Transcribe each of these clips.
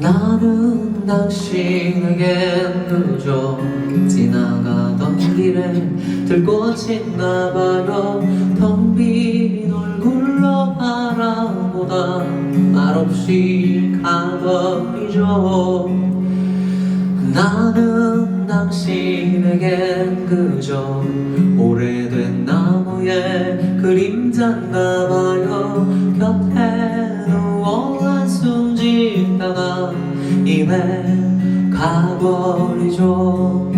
나는 당신에겐 그저 지나가던 길에 들꽃인가 봐요. 텅 빈 얼굴로 바라보다 말없이 가버리죠. 나는 당신에겐 그저 그림자인가 봐요. 곁에 누워 한숨 짓다가 이내 가버리죠.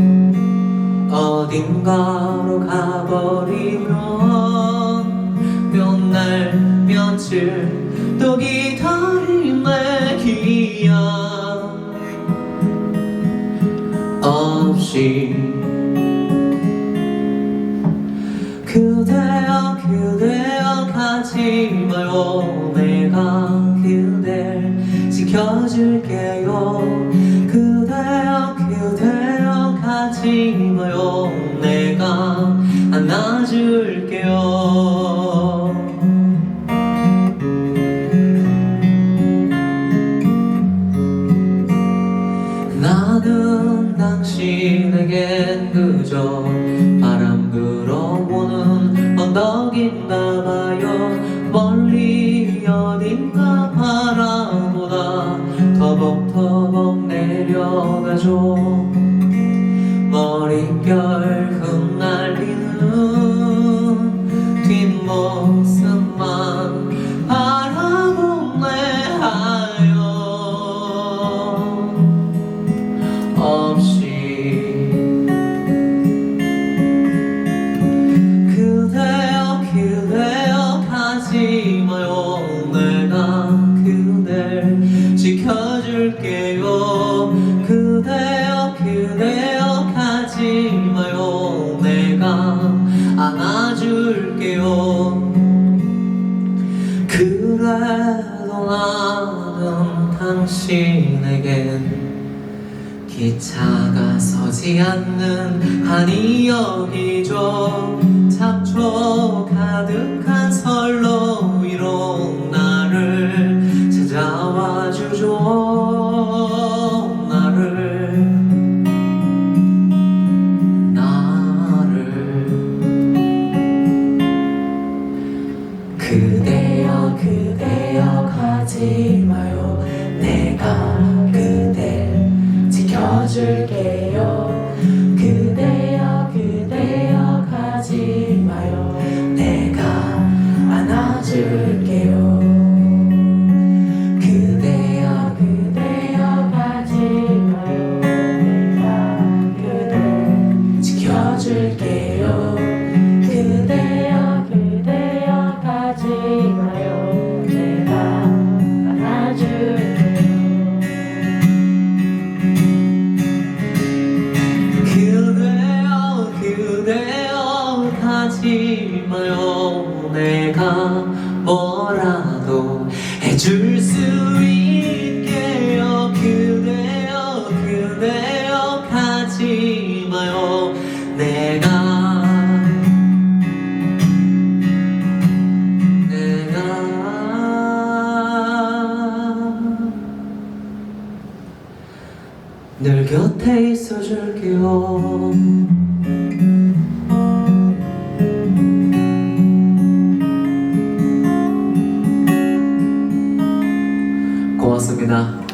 어딘가로 가버리면 몇 날 며칠 또 기다린 내 기약 없이 내가 그댈 지켜줄게요. 그대여 그대여 가지 마요. 내가 안아줄게요. 나는 당신에겐 그저 바람 내려가죠 머릿결 흩날리는 뒷모습만 바라보네 하여. 없이 그대여 그대여 가지 마요. 내가 그댈 지켜줄게요 줄게요. 그래도 나는 당신에겐 기차가 서지 않는 한이역이죠. 잡초 가득한 선로 위로 나를 찾아와 주죠 그대여 그대여 가지 마요. 내가 그댈 지켜줄게요. 그대여 그대여 가지 마요. 내가 안아줄게요 내가 뭐라도 해줄 수 있게요. 그대여 그대여 가지 마요. 내가 내가 늘 곁에 있어줄게요 고맙습니다